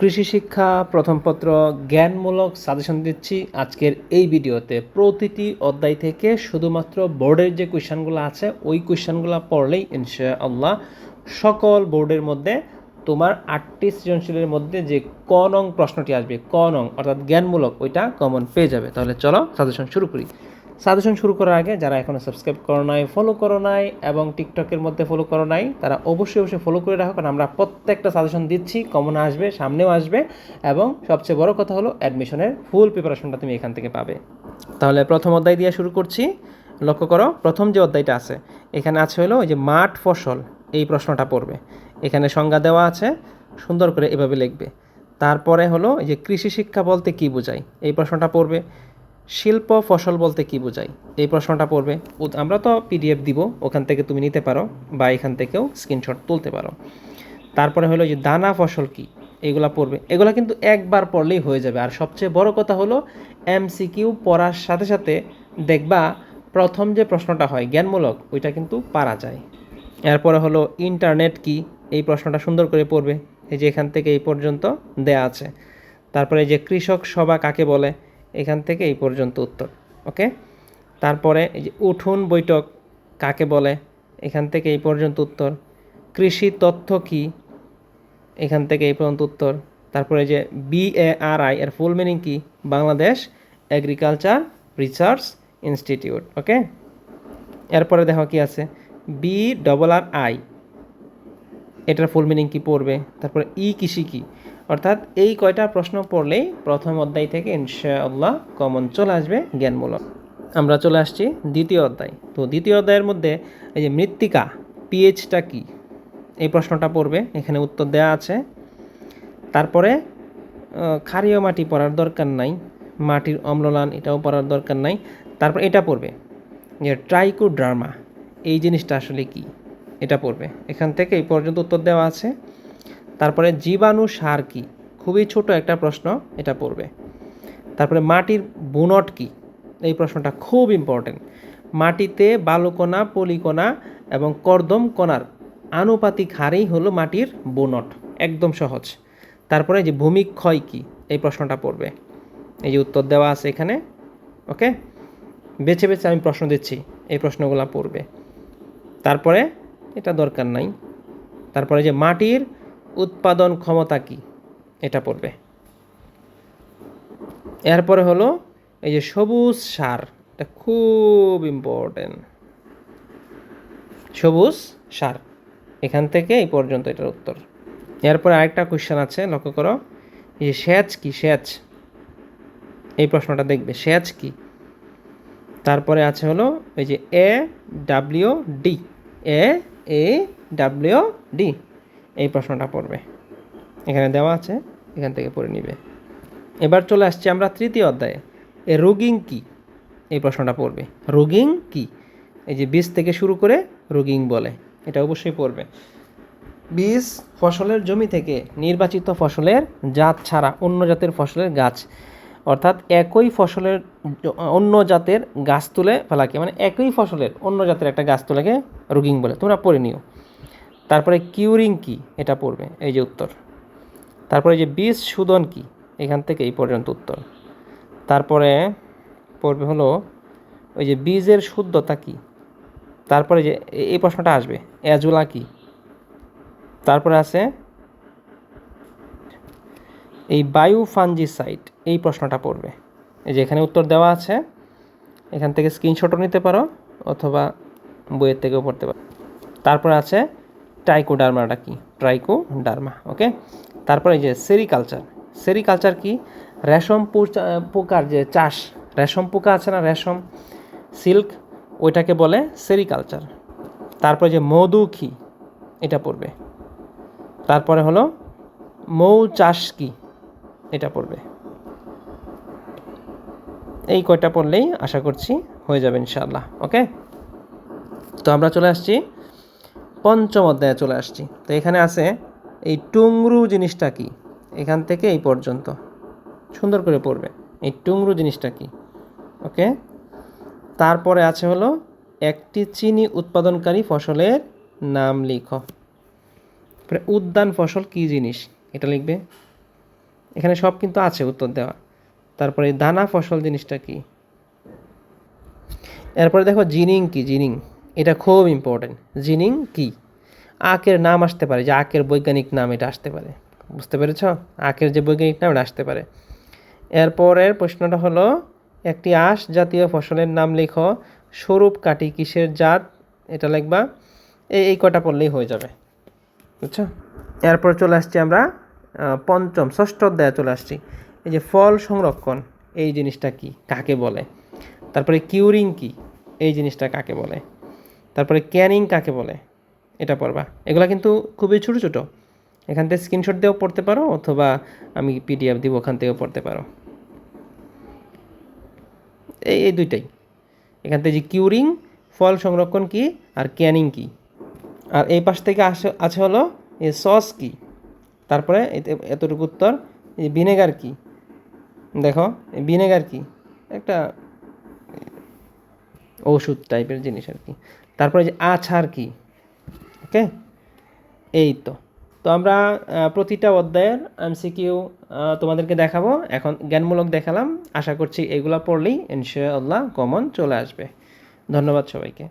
কৃষি শিক্ষা, প্রথম পত্র, জ্ঞানমূলক সাজেশন দিচ্ছি আজকের এই ভিডিওতে। প্রতিটি অধ্যায় থেকে শুধুমাত্র বোর্ডের যে কোয়েশ্চানগুলো আছে, ওই কোয়েশ্চানগুলো পড়লেই ইনশাআল্লাহ সকল বোর্ডের মধ্যে তোমার আটটি সৃজনশীলের মধ্যে যে ক নং প্রশ্নটি আসবে, ক নং অর্থাৎ জ্ঞানমূলক, ওইটা কমন পেয়ে যাবে। তাহলে চলো সাজেশন শুরু করি। সাজেশন শুরু করার আগে যারা এখনও সাবস্ক্রাইব করো নাই ফলো করো নাই এবং টিকটকের মধ্যে ফলো করো নাই, তারা অবশ্যই অবশ্যই ফলো করে রাখো, কারণ আমরা প্রত্যেকটা সাজেশন দিচ্ছি কমন আসবে, সামনেও আসবে এবং সবচেয়ে বড় কথা হলো অ্যাডমিশনের ফুল প্রিপারেশনটা তুমি এখান থেকে পাবে। তাহলে প্রথম অধ্যায় দিয়ে শুরু করছি। লক্ষ্য করো, প্রথম যে অধ্যায়টা আছে, এখানে আছে হলো ওই যে মাঠ ফসল, এই প্রশ্নটা পড়বে। এখানে সংজ্ঞা দেওয়া আছে, সুন্দর করে এভাবে লিখবে। তারপরে হলো এই যে কৃষি শিক্ষা বলতে কি বোঝায়, এই প্রশ্নটা পড়বে। শিল্প ফসল বলতে কি বোঝায়? এই প্রশ্নটা পড়বে। আমরা তো পিডিএফ দিব, ওখান থেকে তুমি নিতে পারো বা এখান থেকেও স্ক্রিনশট তুলতে পারো। তারপরে হলো যে দানা ফসল কি? এগুলা পড়বে। এগুলা কিন্তু একবার পড়লেই হয়ে যাবে। আর সবচেয়ে বড় কথা হলো এমসিকিউ পড়ার সাথে সাথে দেখবা প্রথম যে প্রশ্নটা হয় জ্ঞানমূলক, ওইটা কিন্তু পারা যায়। এরপরে হলো ইন্টারনেট কি? এই প্রশ্নটা সুন্দর করে পড়বে। এই যে এখান থেকে এই পর্যন্ত দেয়া আছে। তারপরে যে কৃষক সভা কাকে বলে? এখান থেকে এই পর্যন্ত উত্তর, ওকে? তারপরে এই যে উঠুন বৈঠক কাকে বলে? এখান থেকে এই পর্যন্ত উত্তর। কৃষি তথ্য কি? এখান থেকে এই পর্যন্ত উত্তর। তারপরে যে বিএআরআই এর ফুল মিনিং কি? Bangladesh agriculture research institute okay? এরপরে দেখো কি আছে? বি ডবল আর আই এটার ফুল মিনিং কি পড়বে? তারপরে ই কৃষি কি? অর্থাৎ এই কয়টা প্রশ্ন পড়লেই প্রথম অধ্যায় থেকে ইনশাআল্লাহ কমন চলে আসবে জ্ঞানমূলক। আমরা চলে আসছি দ্বিতীয় অধ্যায়। তো দ্বিতীয় অধ্যায়ের মধ্যে এই যে মৃত্তিকা, পিএইচটা কি? এই প্রশ্নটা পড়বে, এখানে উত্তর দেওয়া আছে। তারপরে ক্ষারীয় মাটি পড়ার দরকার নাই, মাটির অম্ললান এটাও পড়ার দরকার নাই। তারপর এটা পড়বে, যে ট্রাইকোড্রামা, এই জিনিসটা আসলে কি? এটা পড়বে। এখান থেকে এই পর্যন্ত উত্তর দেওয়া আছে। তারপরে জীবাণু সার কি? খুবই ছোট একটা প্রশ্ন এটা পড়বে। তারপরে মাটির বুনট কি? এই প্রশ্নটা খুব ইম্পর্টেন্ট মাটিতে বালুকণা, পলিকণা এবং কর্দম কণার আনুপাতিক হারেই হলো মাটির বুনট। একদম সহজ। তারপরে যে ভূমিক্ষয় কি? এই প্রশ্নটা পড়বে। এই যে উত্তর দেওয়া আছে এখানে, ওকে? বেছে বেছে আমি প্রশ্ন দিচ্ছি, এই প্রশ্নগুলো পড়বে। তারপরে এটা দরকার নাই। তারপরে যে মাটির উৎপাদন ক্ষমতা কি? এটা পড়বে। এরপরে হলো এই যে সবুজ সার, এটা খুব ইম্পর্টেন্ট সবুজ সার, এখান থেকে এই পর্যন্ত এটার উত্তর। এরপরে আরেকটা কোশ্চেন আছে, লক্ষ্য করো। এই যে সেচ কি? সেচ। এই প্রশ্নটা দেখবে, সেচ কি? তারপরে আছে হলো ওই যে A W D A A W D এই প্রশ্নটা পড়বে। এখানে দেওয়া আছে, এখান থেকে পড়ে নিবে। এবার চলে আসছি আমরা তৃতীয় অধ্যায়ে। এ রোগিং কি? এই প্রশ্নটা পড়বে। রোগিং কি? এই যে বীজ থেকে শুরু করে রোগিং বলে, এটা অবশ্যই পড়বে। বীজ ফসলের জমি থেকে নির্বাচিত ফসলের জাত ছাড়া অন্য জাতের ফসলের গাছ, অর্থাৎ একই ফসলের, অন্য জাতের গাছ তুলে ফেলাকে মানে একই ফসলের অন্য জাতের একটা গাছ তুলেকে রুগিং বলে। তোমরা পড়ে নিও। তারপরে কিউরিং কি? এটা পড়বে, এই যে উত্তর। তারপরে যে বীজ শোধন কি? এখান থেকে এই পর্যন্ত উত্তর। তারপরে পড়বে হলো ওই যে বীজের শুদ্ধতা কি? তারপরে যে এই প্রশ্নটা আসবে অ্যাজুলা কি? তারপরে আছে এই বায়ু ফাঞ্জিসাইড এই প্রশ্নটা পড়বে। এই যে এখানে উত্তর দেওয়া আছে, এখান থেকে স্ক্রিনশটও নিতে পারো, অথবা বইয়ের থেকেও পড়তে পারো তারপরে আছে ট্রাইকোডার্মাটা কি? ট্রাইকোডার্মা ওকে তারপরে যে সেরিকালচার সেরিকালচার কি? রেশম পোকার যে চাষ, রেশম পোকা আছে না রেশম? সিল্ক ওইটাকে বলে সেরিকালচার তারপরে যে মধুখি এটা পড়বে। তারপরে হলো মৌ চাষ কি? এটা পড়বে। এই কয়টা পড়লেই আশা করছি হয়ে যাবে ইনশাআল্লাহ ওকে তো আমরা চলে আসছি পঞ্চম অধ্যায়ে চলে আসছি। তো এখানে আছে, এই টুংরু জিনিসটা কি? এখান থেকে এই পর্যন্ত। সুন্দর করে পড়বে, এই টুংরু জিনিসটা কি? ওকে? তারপরে আছে হলো, একটি চিনি উৎপাদনকারী ফসলের নাম লিখো। উদ্যান ফসল কি জিনিস? এটা লিখবে। এখানে সব কিন্তু আছে উত্তর দেওয়া। তারপরে দানা ফসল জিনিসটা কি? এরপরে দেখো, জিনিং কি? জিনিং। এটা খুব ইম্পর্টেন্ট জিনিং কি? আখের নাম আসতে পারে যে আখের বৈজ্ঞানিক নাম এটা আসতে পারে। বুঝতে পেরেছ? আখের যে বৈজ্ঞানিক নাম এটা আসতে পারে। এরপরের প্রশ্নটা হলো, একটি আঁশ জাতীয় ফসলের নাম লেখো। স্বরূপ কাটি কিসের জাত? এটা লিখবা। এই এই কটা পড়লেই হয়ে যাবে। বুঝছ? এরপর চলে আসছি আমরা পঞ্চম, ষষ্ঠ অধ্যায়ে চলে আসছি। এই যে ফল সংরক্ষণ, এই জিনিসটা কি? কাকে বলে? তারপরে কিউরিং কি? এই জিনিসটা কাকে বলে? তারপরে ক্যানিং কাকে বলে? এটা পড়বা। এগুলা কিন্তু খুবই ছোটো ছোটো। এখান থেকে স্ক্রিনশট দিয়েও পড়তে পারো অথবা আমি পিডিএফ দিব, ওখান থেকেও পড়তে পারো। এই এই দুইটাই। এখান থেকে যে কিউরিং ফল সংরক্ষণ কি আর ক্যানিং কি? আর এই পাশ থেকে আসে, আছে হলো এই সস কি? তারপরে এতে- এতটুকু উত্তর এই ভিনেগার কি? দেখো এই ভিনেগার কি? একটা ওষুধ টাইপের জিনিস আর কি। তারপরে যে আছাড় কি ওকে এই তো। তো আমরা প্রতিটা অধ্যায়ের এমসিকিউ তোমাদেরকে দেখাবো। এখন জ্ঞানমূলক দেখালাম। আশা করছি এগুলো পড়লেই ইনশাআল্লাহ কমন চলে আসবে। ধন্যবাদ সবাইকে।